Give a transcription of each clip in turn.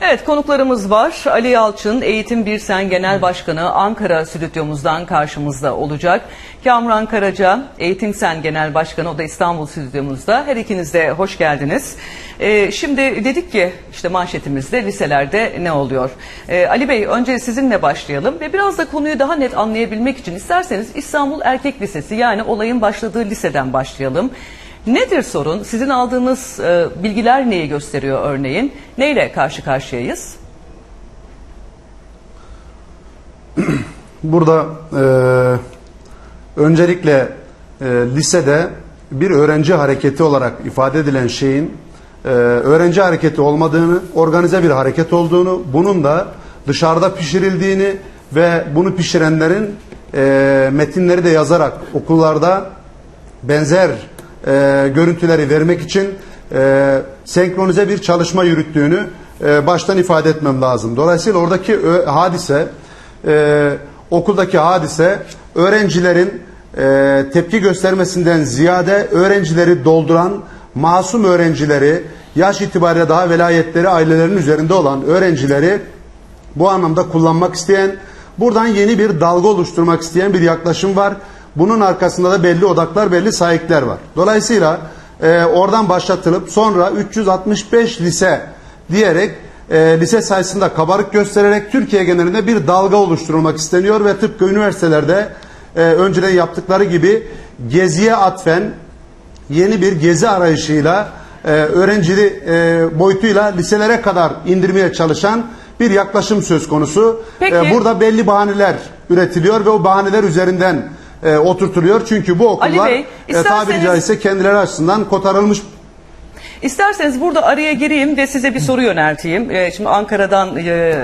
Evet konuklarımız var. Ali Yalçın, Eğitim Birsen Genel Başkanı Ankara stüdyomuzdan karşımızda olacak. Kamran Karaca, Eğitim Sen Genel Başkanı, o da İstanbul stüdyomuzda. Her ikiniz de hoş geldiniz. Ee, şimdi dedik ki işte manşetimizde liselerde ne oluyor? Ee, Ali Bey önce sizinle başlayalım ve biraz da konuyu daha net anlayabilmek için isterseniz İstanbul Erkek Lisesi yani olayın başladığı liseden başlayalım. Nedir sorun? Sizin aldığınız e, bilgiler neyi gösteriyor örneğin? Neyle karşı karşıyayız? Burada e, öncelikle e, lisede bir öğrenci hareketi olarak ifade edilen şeyin e, öğrenci hareketi olmadığını, organize bir hareket olduğunu, bunun da dışarıda pişirildiğini ve bunu pişirenlerin e, metinleri de yazarak okullarda benzer e, görüntüleri vermek için e, senkronize bir çalışma yürüttüğünü e, baştan ifade etmem lazım. Dolayısıyla oradaki hadise e, okuldaki hadise öğrencilerin e, tepki göstermesinden ziyade öğrencileri dolduran masum öğrencileri yaş itibariyle daha velayetleri ailelerin üzerinde olan öğrencileri bu anlamda kullanmak isteyen, buradan yeni bir dalga oluşturmak isteyen bir yaklaşım var. Bunun arkasında da belli odaklar, belli sahipler var. Dolayısıyla e, oradan başlatılıp sonra 365 lise diyerek e, lise sayısında kabarık göstererek Türkiye genelinde bir dalga oluşturulmak isteniyor ve tıpkı üniversitelerde e, önceden yaptıkları gibi geziye atfen yeni bir gezi arayışıyla e, öğrencili e, boyutuyla liselere kadar indirmeye çalışan bir yaklaşım söz konusu. Peki. E, burada belli bahaneler üretiliyor ve o bahaneler üzerinden e, oturtuluyor. Çünkü bu okullar Bey, e, isterseniz- tabiri caizse kendileri açısından kotarılmış İsterseniz burada araya gireyim ve size bir soru yönelteyim. Ee, şimdi Ankara'dan e,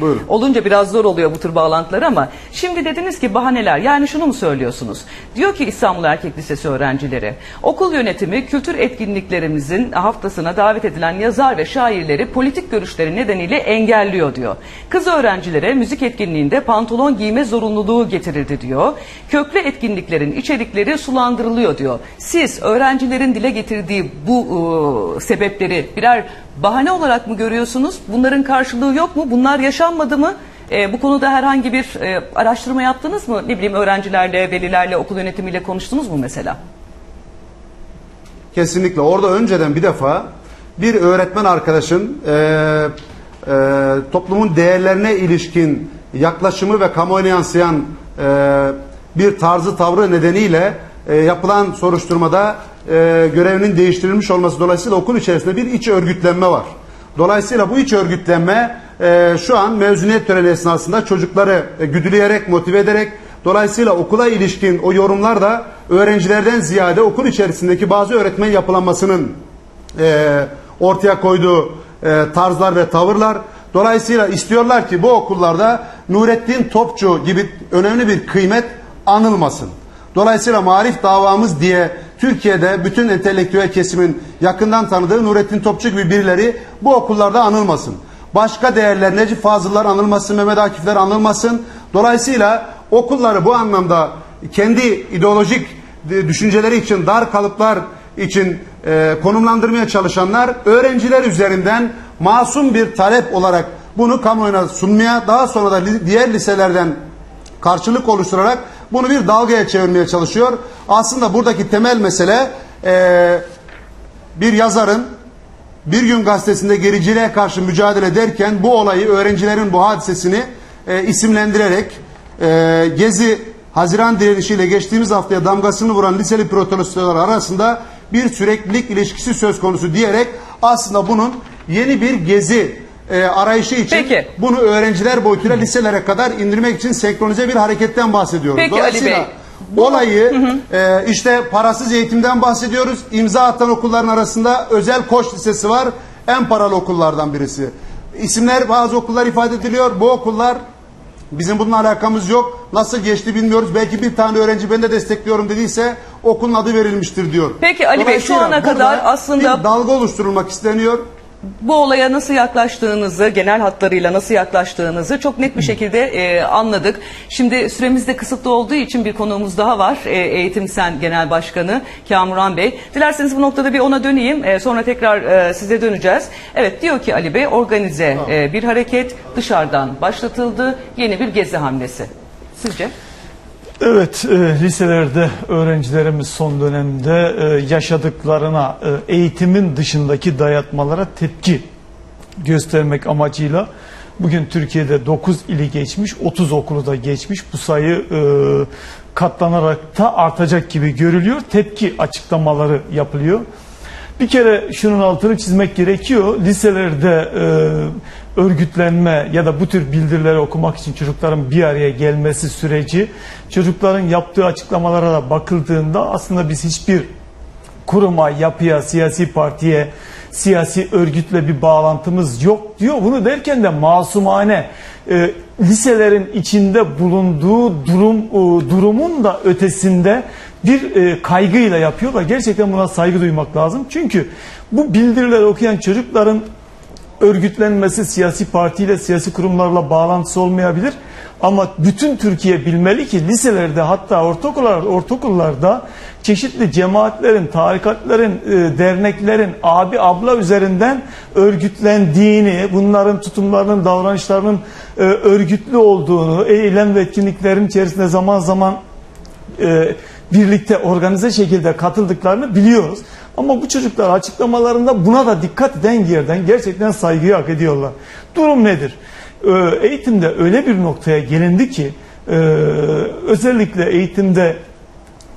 Buyurun. olunca biraz zor oluyor bu tür bağlantılar ama şimdi dediniz ki bahaneler yani şunu mu söylüyorsunuz? Diyor ki İstanbul Erkek Lisesi öğrencileri okul yönetimi kültür etkinliklerimizin haftasına davet edilen yazar ve şairleri politik görüşleri nedeniyle engelliyor diyor. Kız öğrencilere müzik etkinliğinde pantolon giyme zorunluluğu getirildi diyor. Köklü etkinliklerin içerikleri sulandırılıyor diyor. Siz öğrencilerin dile getirdiği bu e, sebepleri birer bahane olarak mı görüyorsunuz? Bunların karşılığı yok mu? Bunlar yaşanmadı mı? E, bu konuda herhangi bir e, araştırma yaptınız mı? Ne bileyim öğrencilerle, velilerle, okul yönetimiyle konuştunuz mu mesela? Kesinlikle. Orada önceden bir defa bir öğretmen arkadaşın e, e, toplumun değerlerine ilişkin yaklaşımı ve kamuoyuna yansıyan e, bir tarzı tavrı nedeniyle e, yapılan soruşturmada e, görevinin değiştirilmiş olması dolayısıyla okul içerisinde bir iç örgütlenme var. Dolayısıyla bu iç örgütlenme e, şu an mezuniyet töreni esnasında çocukları e, güdüleyerek, motive ederek Dolayısıyla okula ilişkin o yorumlar da öğrencilerden ziyade okul içerisindeki bazı öğretmen yapılanmasının e, ortaya koyduğu e, tarzlar ve tavırlar. Dolayısıyla istiyorlar ki bu okullarda Nurettin Topçu gibi önemli bir kıymet anılmasın. Dolayısıyla marif davamız diye Türkiye'de bütün entelektüel kesimin yakından tanıdığı Nurettin Topçu gibi birileri bu okullarda anılmasın. Başka değerler, Necip Fazıllar anılmasın, Mehmet Akifler anılmasın. Dolayısıyla okulları bu anlamda kendi ideolojik e, düşünceleri için, dar kalıplar için e, konumlandırmaya çalışanlar öğrenciler üzerinden masum bir talep olarak bunu kamuoyuna sunmaya, daha sonra da diğer liselerden karşılık oluşturarak bunu bir dalgaya çevirmeye çalışıyor. Aslında buradaki temel mesele e, bir yazarın bir gün gazetesinde gericiliğe karşı mücadele ederken bu olayı öğrencilerin bu hadisesini e, isimlendirerek e, Gezi Haziran direnişiyle geçtiğimiz haftaya damgasını vuran liseli protestolar arasında bir süreklilik ilişkisi söz konusu diyerek aslında bunun yeni bir gezi e, arayışı için Peki. bunu öğrenciler boyutuyla liselere kadar indirmek için senkronize bir hareketten bahsediyoruz. Peki Ali Dolayısıyla Bey, olayı e, işte parasız eğitimden bahsediyoruz. İmza atan okulların arasında özel koç lisesi var. En paralı okullardan birisi. İsimler bazı okullar ifade ediliyor. Bu okullar bizim bununla alakamız yok. Nasıl geçti bilmiyoruz. Belki bir tane öğrenci ben de destekliyorum dediyse okulun adı verilmiştir diyor. Peki Ali Bey, şu ana kadar aslında- dalga oluşturulmak isteniyor. Bu olaya nasıl yaklaştığınızı, genel hatlarıyla nasıl yaklaştığınızı çok net bir şekilde e, anladık. Şimdi süremiz de kısıtlı olduğu için bir konuğumuz daha var. E, Eğitim Sen Genel Başkanı Kamuran Bey. Dilerseniz bu noktada bir ona döneyim. E, sonra tekrar e, size döneceğiz. Evet diyor ki Ali Bey organize e, bir hareket dışarıdan başlatıldı. Yeni bir gezi hamlesi. Sizce? Evet, e, liselerde öğrencilerimiz son dönemde e, yaşadıklarına, e, eğitimin dışındaki dayatmalara tepki göstermek amacıyla bugün Türkiye'de 9 ili geçmiş, 30 okulu da geçmiş. Bu sayı e, katlanarak da artacak gibi görülüyor. Tepki açıklamaları yapılıyor. Bir kere şunun altını çizmek gerekiyor. Liselerde e, örgütlenme ya da bu tür bildirileri okumak için çocukların bir araya gelmesi süreci, çocukların yaptığı açıklamalara da bakıldığında aslında biz hiçbir kuruma, yapıya, siyasi partiye, siyasi örgütle bir bağlantımız yok diyor. Bunu derken de masumane e, liselerin içinde bulunduğu durum e, durumun da ötesinde bir e, kaygıyla yapıyorlar. Gerçekten buna saygı duymak lazım. Çünkü bu bildirileri okuyan çocukların örgütlenmesi siyasi partiyle, siyasi kurumlarla bağlantısı olmayabilir. Ama bütün Türkiye bilmeli ki liselerde hatta ortaokullar, ortaokullarda çeşitli cemaatlerin, tarikatların, e, derneklerin abi abla üzerinden örgütlendiğini, bunların tutumlarının, davranışlarının e, örgütlü olduğunu, eylem ve etkinliklerin içerisinde zaman zaman e, birlikte organize şekilde katıldıklarını biliyoruz. Ama bu çocuklar açıklamalarında buna da dikkat eden yerden gerçekten saygıyı hak ediyorlar. Durum nedir? Ee, eğitimde öyle bir noktaya gelindi ki e, özellikle eğitimde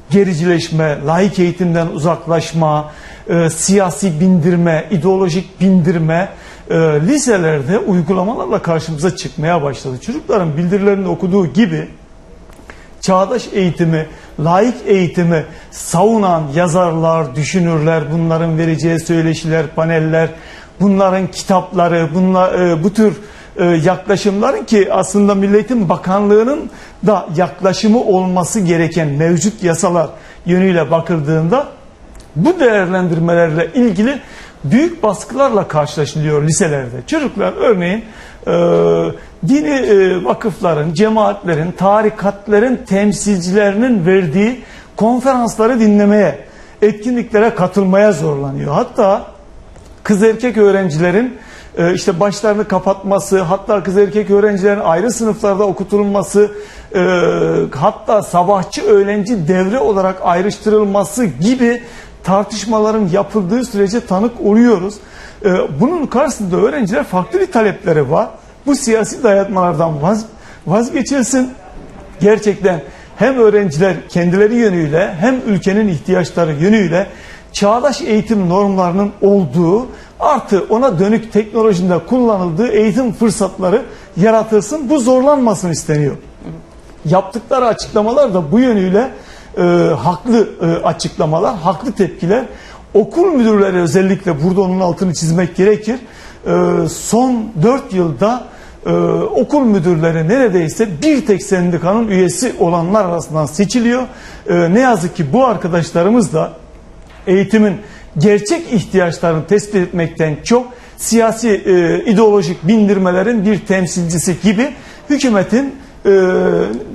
gericileşme, laik eğitimden uzaklaşma, e, siyasi bindirme, ideolojik bindirme e, liselerde uygulamalarla karşımıza çıkmaya başladı. Çocukların bildirilerinde okuduğu gibi çağdaş eğitimi, laik eğitimi savunan yazarlar, düşünürler, bunların vereceği söyleşiler, paneller, bunların kitapları, bunlar, e, bu tür yaklaşımların ki aslında Milletin Bakanlığı'nın da yaklaşımı olması gereken mevcut yasalar yönüyle bakıldığında bu değerlendirmelerle ilgili büyük baskılarla karşılaşılıyor liselerde. Çocuklar örneğin e, dini e, vakıfların, cemaatlerin, tarikatların temsilcilerinin verdiği konferansları dinlemeye, etkinliklere katılmaya zorlanıyor. Hatta kız erkek öğrencilerin e, işte başlarını kapatması, hatta kız erkek öğrencilerin ayrı sınıflarda okutulması, e, hatta sabahçı öğlenci devre olarak ayrıştırılması gibi tartışmaların yapıldığı sürece tanık oluyoruz. E, bunun karşısında öğrenciler farklı bir talepleri var. Bu siyasi dayatmalardan vaz, vazgeçilsin. Gerçekten hem öğrenciler kendileri yönüyle hem ülkenin ihtiyaçları yönüyle çağdaş eğitim normlarının olduğu artı ona dönük teknolojide kullanıldığı eğitim fırsatları yaratılsın. Bu zorlanmasın isteniyor. Yaptıkları açıklamalar da bu yönüyle e, haklı e, açıklamalar, haklı tepkiler. Okul müdürleri özellikle burada onun altını çizmek gerekir. E, son 4 yılda e, okul müdürleri neredeyse bir tek sendikanın üyesi olanlar arasından seçiliyor. E, ne yazık ki bu arkadaşlarımız da eğitimin gerçek ihtiyaçlarını tespit etmekten çok siyasi e, ideolojik bindirmelerin bir temsilcisi gibi hükümetin e,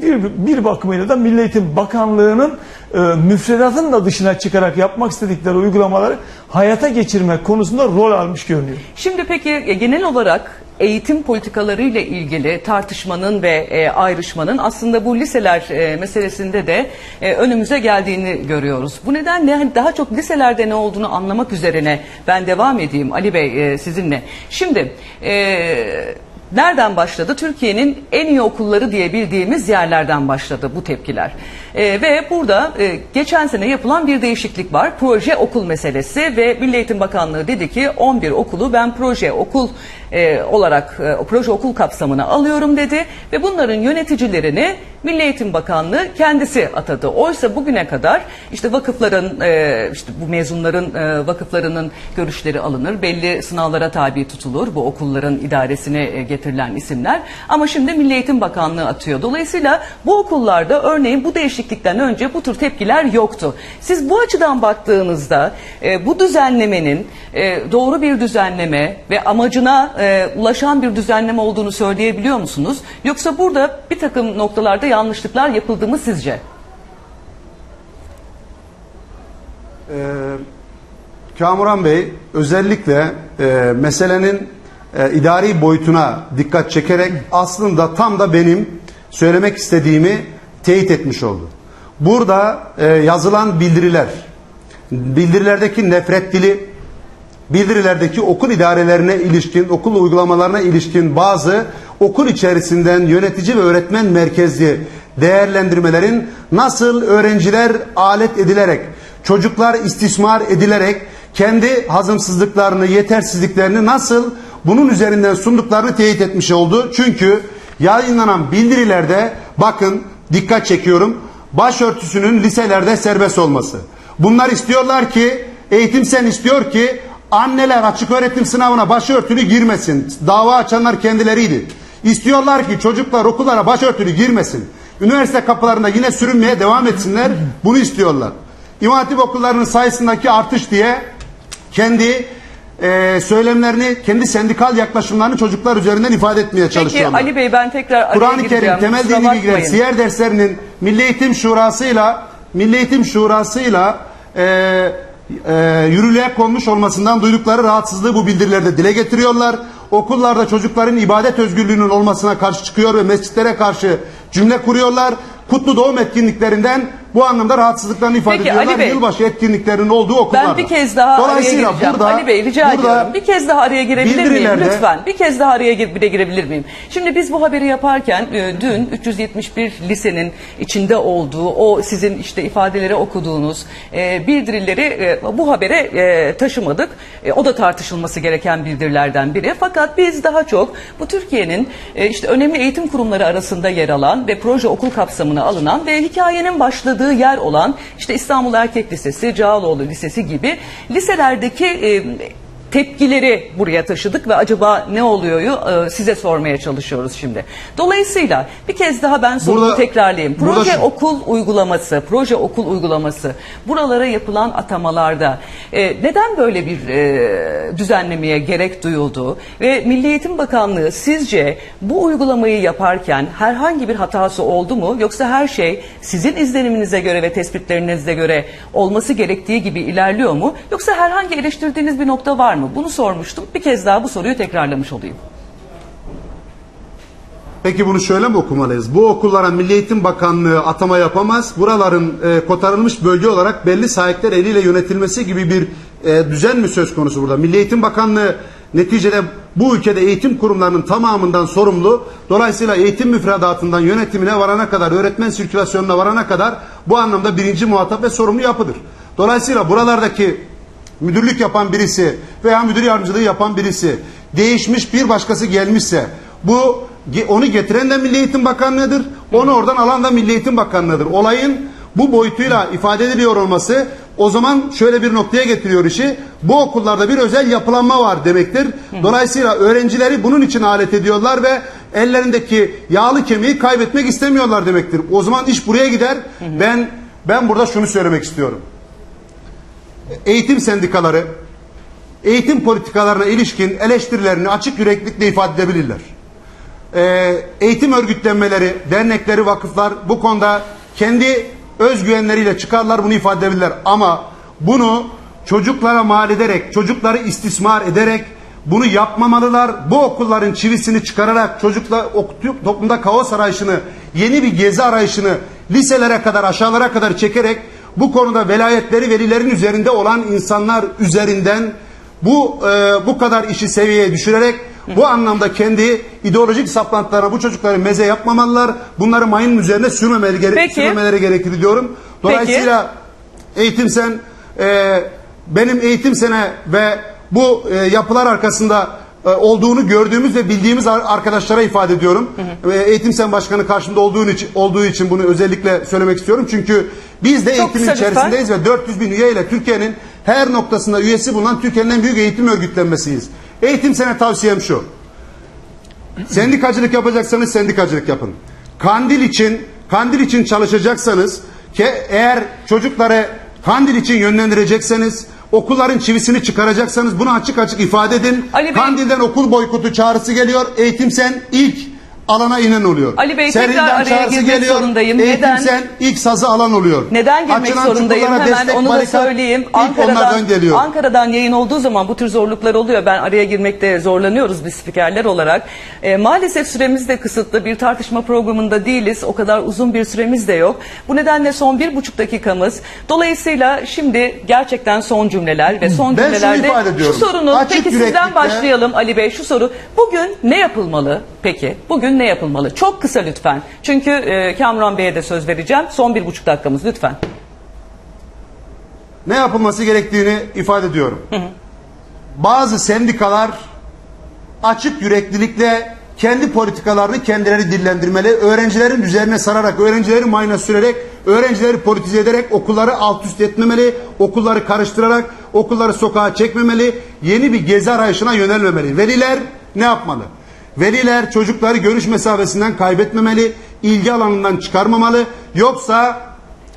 bir, bir bakımıyla da Milli Bakanlığı'nın e, müfredatın da dışına çıkarak yapmak istedikleri uygulamaları hayata geçirmek konusunda rol almış görünüyor. Şimdi peki e, genel olarak eğitim politikaları ile ilgili tartışmanın ve e, ayrışmanın aslında bu liseler e, meselesinde de e, önümüze geldiğini görüyoruz. Bu nedenle hani daha çok liselerde ne olduğunu anlamak üzerine ben devam edeyim Ali Bey e, sizinle. Şimdi e, Nereden başladı? Türkiye'nin en iyi okulları diye bildiğimiz yerlerden başladı bu tepkiler. E, ve burada e, geçen sene yapılan bir değişiklik var. Proje okul meselesi ve Milli Eğitim Bakanlığı dedi ki 11 okulu ben proje okul e, olarak e, proje okul kapsamına alıyorum dedi ve bunların yöneticilerini Milli Eğitim Bakanlığı kendisi atadı. Oysa bugüne kadar işte vakıfların e, işte bu mezunların e, vakıflarının görüşleri alınır. Belli sınavlara tabi tutulur bu okulların idaresine e, getirilen isimler. Ama şimdi Milli Eğitim Bakanlığı atıyor. Dolayısıyla bu okullarda örneğin bu değişiklikten önce bu tür tepkiler yoktu. Siz bu açıdan baktığınızda e, bu düzenlemenin e, doğru bir düzenleme ve amacına e, ulaşan bir düzenleme olduğunu söyleyebiliyor musunuz? Yoksa burada bir takım noktalarda yanlışlıklar yapıldı mı sizce? Ee, Kamuran Bey özellikle e, meselenin e, idari boyutuna dikkat çekerek aslında tam da benim söylemek istediğimi teyit etmiş oldu. Burada e, yazılan bildiriler, bildirilerdeki nefret dili, bildirilerdeki okul idarelerine ilişkin, okul uygulamalarına ilişkin bazı okul içerisinden yönetici ve öğretmen merkezli değerlendirmelerin nasıl öğrenciler alet edilerek, çocuklar istismar edilerek kendi hazımsızlıklarını, yetersizliklerini nasıl bunun üzerinden sunduklarını teyit etmiş oldu. Çünkü yayınlanan bildirilerde bakın dikkat çekiyorum başörtüsünün liselerde serbest olması. Bunlar istiyorlar ki eğitim sen istiyor ki anneler açık öğretim sınavına başörtülü girmesin. Dava açanlar kendileriydi. İstiyorlar ki çocuklar okullara başörtülü girmesin. Üniversite kapılarında yine sürünmeye devam etsinler. Bunu istiyorlar. İmam Hatip okullarının sayısındaki artış diye kendi e, söylemlerini, kendi sendikal yaklaşımlarını çocuklar üzerinden ifade etmeye Peki çalışıyorlar. Ali Bey ben tekrar Kur'an-ı. Kerim, temel dini bilgiler, siyer derslerinin Milli Eğitim Şurası'yla Milli Eğitim Şurası'yla e, e, yürürlüğe konmuş olmasından duydukları rahatsızlığı bu bildirilerde dile getiriyorlar. Okullarda çocukların ibadet özgürlüğünün olmasına karşı çıkıyor ve mescitlere karşı cümle kuruyorlar. Kutlu doğum etkinliklerinden bu anlamda rahatsızlıklarını ifade Peki, ediyorlar. Ali Bey, Yılbaşı etkinliklerinin olduğu okullarda. Ben bir kez daha araya Dolayısıyla gireceğim. burada, Ali Bey rica burada ediyorum. Bir kez daha araya girebilir miyim? Lütfen. Bir kez daha araya gir, bire girebilir miyim? Şimdi biz bu haberi yaparken e, dün 371 lisenin içinde olduğu o sizin işte ifadeleri okuduğunuz e, bildirileri e, bu habere taşımadık. O da tartışılması gereken bildirilerden biri. Fakat biz daha çok bu Türkiye'nin işte önemli eğitim kurumları arasında yer alan ve proje okul kapsamına alınan ve hikayenin başladığı yer olan işte İstanbul Erkek Lisesi, Cağaloğlu Lisesi gibi liselerdeki e, tepkileri buraya taşıdık ve acaba ne oluyoryu e, size sormaya çalışıyoruz şimdi. Dolayısıyla bir kez daha ben sorumu Burada- tekrarlayayım. burada Proje şu- okul uygulaması, proje okul uygulaması buralara yapılan atamalarda e, neden böyle bir e, düzenlemeye gerek duyuldu ve Milli Eğitim Bakanlığı sizce bu uygulamayı yaparken herhangi bir hatası oldu mu yoksa her şey sizin izleniminize göre ve tespitlerinize göre olması gerektiği gibi ilerliyor mu yoksa herhangi eleştirdiğiniz bir nokta var mı? Bunu sormuştum. Bir kez daha bu soruyu tekrarlamış olayım. Peki bunu şöyle mi okumalıyız? Bu okullara Milli Eğitim Bakanlığı atama yapamaz. Buraların e, kotarılmış bölge olarak belli sahipler eliyle yönetilmesi gibi bir e, düzen mi söz konusu burada? Milli Eğitim Bakanlığı neticede bu ülkede eğitim kurumlarının tamamından sorumlu. Dolayısıyla eğitim müfredatından yönetimine varana kadar, öğretmen sirkülasyonuna varana kadar bu anlamda birinci muhatap ve sorumlu yapıdır. Dolayısıyla buralardaki müdürlük yapan birisi veya müdür yardımcılığı yapan birisi değişmiş bir başkası gelmişse bu onu getiren de Milli Eğitim Bakanlığı'dır. Onu oradan alan da Milli Eğitim Bakanlığı'dır. Olayın bu boyutuyla ifade ediliyor olması o zaman şöyle bir noktaya getiriyor işi. Bu okullarda bir özel yapılanma var demektir. Dolayısıyla öğrencileri bunun için alet ediyorlar ve ellerindeki yağlı kemiği kaybetmek istemiyorlar demektir. O zaman iş buraya gider. Ben ben burada şunu söylemek istiyorum eğitim sendikaları eğitim politikalarına ilişkin eleştirilerini açık yüreklilikle ifade edebilirler. Ee, eğitim örgütlenmeleri, dernekleri, vakıflar bu konuda kendi özgüvenleriyle çıkarlar bunu ifade edebilirler. Ama bunu çocuklara mal ederek, çocukları istismar ederek bunu yapmamalılar. Bu okulların çivisini çıkararak çocuklar ok- toplumda kaos arayışını, yeni bir gezi arayışını liselere kadar, aşağılara kadar çekerek bu konuda velayetleri velilerin üzerinde olan insanlar üzerinden bu e, bu kadar işi seviyeye düşürerek bu anlamda kendi ideolojik saplantılarına bu çocukları meze yapmamalılar. Bunları mayının üzerine sürmemeleri, gere- Peki. sürmemeleri gerekir diyorum. Dolayısıyla eğitim sen e, benim eğitim sene ve bu e, yapılar arkasında olduğunu gördüğümüz ve bildiğimiz ar- arkadaşlara ifade ediyorum. Ve Eğitim Sen Başkanı karşımda olduğu için, olduğu için bunu özellikle söylemek istiyorum. Çünkü biz de Çok eğitimin kısa lütfen. içerisindeyiz ve 400 bin üyeyle Türkiye'nin her noktasında üyesi bulunan Türkiye'nin en büyük eğitim örgütlenmesiyiz. Eğitim Sen'e tavsiyem şu. Sendikacılık yapacaksanız sendikacılık yapın. Kandil için kandil için çalışacaksanız ki eğer çocukları kandil için yönlendirecekseniz okulların çivisini çıkaracaksanız bunu açık açık ifade edin. Ali Bey- Kandil'den okul boykotu çağrısı geliyor. Eğitim sen ilk alana inen oluyor. Ali Bey, Seril'den tekrar araya girmek zorundayım. Eğitim Neden? sen ilk sazı alan oluyor. Neden girmek Açılan zorundayım? Hemen onu da söyleyeyim. Ankara'dan, geliyor. Ankara'dan yayın olduğu zaman bu tür zorluklar oluyor. Ben araya girmekte zorlanıyoruz biz spikerler olarak. E, maalesef süremiz de kısıtlı. Bir tartışma programında değiliz. O kadar uzun bir süremiz de yok. Bu nedenle son bir buçuk dakikamız. Dolayısıyla şimdi gerçekten son cümleler ve son Ben cümlelerde şu sorunun Açık peki sizden başlayalım Ali Bey şu soru. Bugün ne yapılmalı peki? Bugün ne yapılmalı? Çok kısa lütfen. Çünkü e, Kamran Bey'e de söz vereceğim. Son bir buçuk dakikamız lütfen. ne yapılması gerektiğini ifade ediyorum. Bazı sendikalar açık yüreklilikle kendi politikalarını kendileri dillendirmeli. Öğrencilerin üzerine sararak, öğrencileri mayına sürerek, öğrencileri politize ederek okulları alt üst etmemeli, okulları karıştırarak, okulları sokağa çekmemeli, yeni bir gezi arayışına yönelmemeli. Veliler ne yapmalı? Veliler çocukları görüş mesafesinden kaybetmemeli, ilgi alanından çıkarmamalı. Yoksa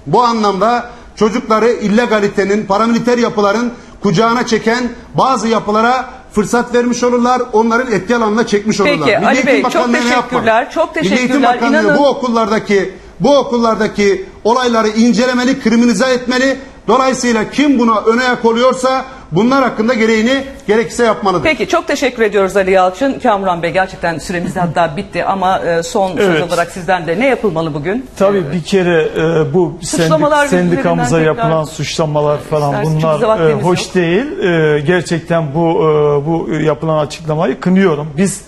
bu anlamda çocukları illegalitenin, paramiliter yapıların kucağına çeken bazı yapılara fırsat vermiş olurlar. Onların etki alanına çekmiş Peki, olurlar. Milli Ali Eğitim Bey, çok Bakanlığı ne teşekkürler, çok Milli Eğitim teşekkürler. Bakanlığı İnanın- bu okullardaki bu okullardaki olayları incelemeli, kriminalize etmeli. Dolayısıyla kim buna öne ayak oluyorsa bunlar hakkında gereğini gerekirse yapmalıdır. Peki çok teşekkür ediyoruz Ali Yalçın. Kamran Bey gerçekten süremiz hatta bitti ama e, son söz Evet. olarak sizden de ne yapılmalı bugün? Tabii bir kere e, bu Suçlamalar sendik, sendikamıza üzerinden yapılan tekrar suçlamalar falan çünkü bunlar vaktimiz e, yok. hoş değil. E, gerçekten bu e, bu yapılan açıklamayı kınıyorum. Biz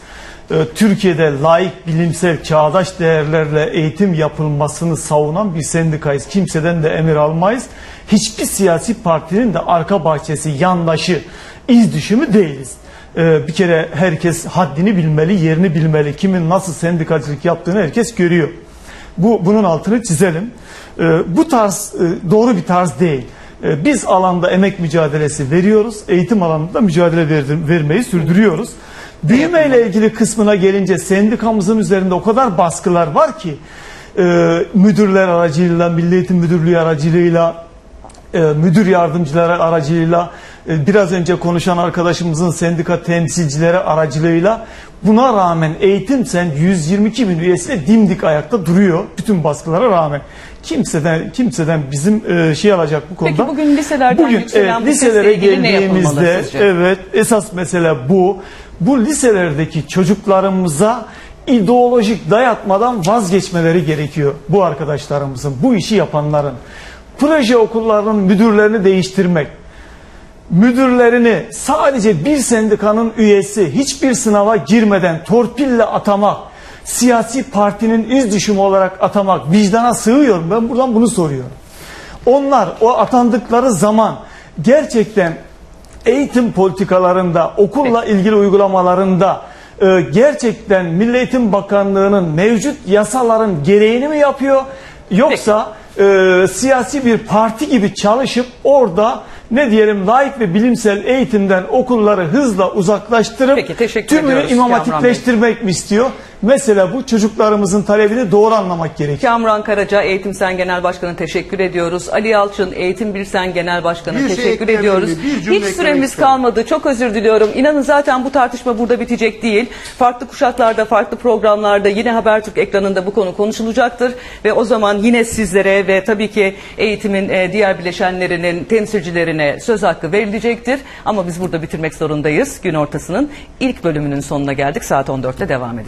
Türkiye'de layık, bilimsel, çağdaş değerlerle eğitim yapılmasını savunan bir sendikayız. Kimseden de emir almayız. Hiçbir siyasi partinin de arka bahçesi, yandaşı, iz düşümü değiliz. Ee, bir kere herkes haddini bilmeli, yerini bilmeli. Kimin nasıl sendikacılık yaptığını herkes görüyor. Bu bunun altını çizelim. Ee, bu tarz e, doğru bir tarz değil. Ee, biz alanda emek mücadelesi veriyoruz. Eğitim alanında mücadele vermeyi sürdürüyoruz. Büyüme ile ilgili kısmına gelince sendikamızın üzerinde o kadar baskılar var ki e, müdürler aracılığıyla, Milli Eğitim Müdürlüğü aracılığıyla e, müdür yardımcıları aracılığıyla e, biraz önce konuşan arkadaşımızın sendika temsilcileri aracılığıyla buna rağmen eğitim sen 122 bin üyesiyle dimdik ayakta duruyor bütün baskılara rağmen. Kimseden kimseden bizim e, şey alacak bu konuda. Peki bugün liselerden Bugün, yükselen bu evet, sesle liselere ilgili ne yapılmalı geldiğimizde sizce? evet esas mesele bu. Bu liselerdeki çocuklarımıza ideolojik dayatmadan vazgeçmeleri gerekiyor bu arkadaşlarımızın, bu işi yapanların. Proje okullarının müdürlerini değiştirmek, müdürlerini sadece bir sendikanın üyesi hiçbir sınava girmeden torpille atamak, siyasi partinin iz düşümü olarak atamak vicdana sığıyor. mu? Ben buradan bunu soruyorum. Onlar o atandıkları zaman gerçekten eğitim politikalarında, okulla ilgili uygulamalarında e, gerçekten Milli Eğitim Bakanlığı'nın mevcut yasaların gereğini mi yapıyor? Yoksa e, siyasi bir parti gibi çalışıp orada ne diyelim layık ve bilimsel eğitimden okulları hızla uzaklaştırıp Peki, teşekkür tümünü ediyoruz imam Kamran Bey. hatipleştirmek mi istiyor? Mesela bu çocuklarımızın talebini doğru anlamak gerekiyor. Kamran Karaca Eğitim Sen Genel Başkanı teşekkür ediyoruz. Ali Yalçın Eğitim Bilsen Genel Başkanı Bir şey teşekkür ekleyebilir ediyoruz. Hiç süremiz kalmadı. Çok özür diliyorum. İnanın zaten bu tartışma burada bitecek değil. Farklı kuşaklarda, farklı programlarda yine Habertürk ekranında bu konu konuşulacaktır ve o zaman yine sizlere ve tabii ki eğitimin e, diğer bileşenlerinin temsilcilerine söz hakkı verilecektir. Ama biz burada bitirmek zorundayız. Gün ortasının ilk bölümünün sonuna geldik. Saat 14'te devam edeceğiz.